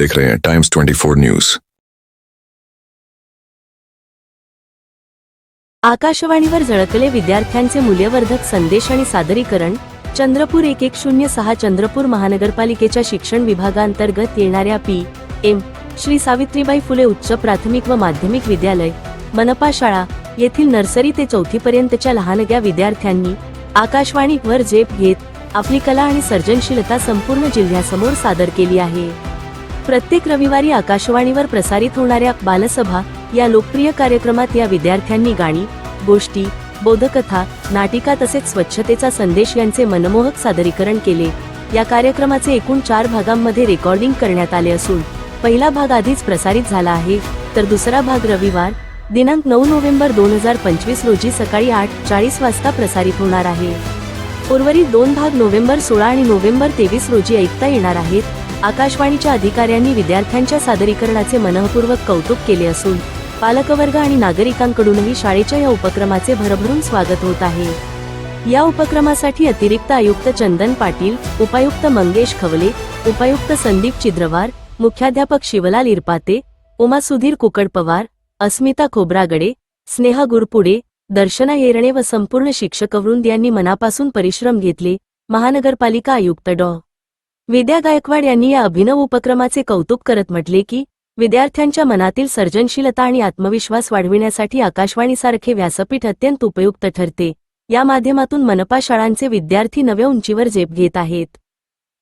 देख रहे हैं टाइम्स 24 न्यूज आकाशवाणीवर झळकले विद्यार्थ्यांचे मूल्यवर्धक संदेश आणि सादरीकरण चंद्रपूर एक एक शून्य सहा चंद्रपूर महानगरपालिकेच्या शिक्षण विभागांतर्गत येणाऱ्या पी. एम. श्री सावित्रीबाई फुले उच्च प्राथमिक व माध्यमिक विद्यालय मनपा शाळा येथील नर्सरी ते चौथीपर्यंतच्या लहानग्या विद्यार्थ्यांनी आकाशवाणीवर झेप घेत आपली कला आणि सर्जनशीलता संपूर्ण जिल्ह्यासमोर सादर केली आहे. प्रत्येक रविवारी आकाशवाणीवर प्रसारित होणाऱ्या बालसभा या लोकप्रिय कार्यक्रमात या विद्यार्थ्यांनी गाणी गोष्टी बोधकथा नाटिका तसेच स्वच्छतेचा संदेश यांचे मनमोहक सादरीकरण केले. या कार्यक्रमाचे एकूण चार भागांमध्ये रेकॉर्डिंग करण्यात आले असून पहिला भाग आधीच प्रसारित झाला आहे तर दुसरा भाग रविवार दिनांक नऊ नोव्हेंबर दोन हजार पंचवीस रोजी सकाळी आठ चाळीस वाजता प्रसारित होणार आहे. उर्वरित दोन भाग नोव्हेंबर सोळा आणि नोव्हेंबर तेवीस रोजी ऐकता येणार आहेत. आकाशवाणीच्या अधिकाऱ्यांनी विद्यार्थ्यांच्या सादरीकरणाचे मनःपूर्वक कौतुक केले असून पालकवर्ग आणि नागरिकांकडूनही शाळेच्या या उपक्रमाचे भरभरून स्वागत होत आहे. या उपक्रमासाठी अतिरिक्त आयुक्त चंदन पाटील उपायुक्त मंगेश खवले उपायुक्त संदीप चिद्रवार मुख्याध्यापक शिवलाल इरपाते उमा सुधीर कुकड पवार अस्मिता खोब्रागडे स्नेहा गुरपुडे दर्शना येरणे व संपूर्ण शिक्षकवृंद यांनी मनापासून परिश्रम घेतले महानगरपालिका आयुक्त डॉ. विद्या गायकवाड यांनी या अभिनव उपक्रमाचे कौतुक करत म्हटले की विद्यार्थ्यांच्या मनातील सर्जनशीलता आणि आत्मविश्वास वाढविण्यासाठी आकाशवाणीसारखे व्यासपीठ अत्यंत उपयुक्त ठरते. या माध्यमातून मनपा शाळांचे विद्यार्थी नव्या उंचीवर झेप घेत आहेत.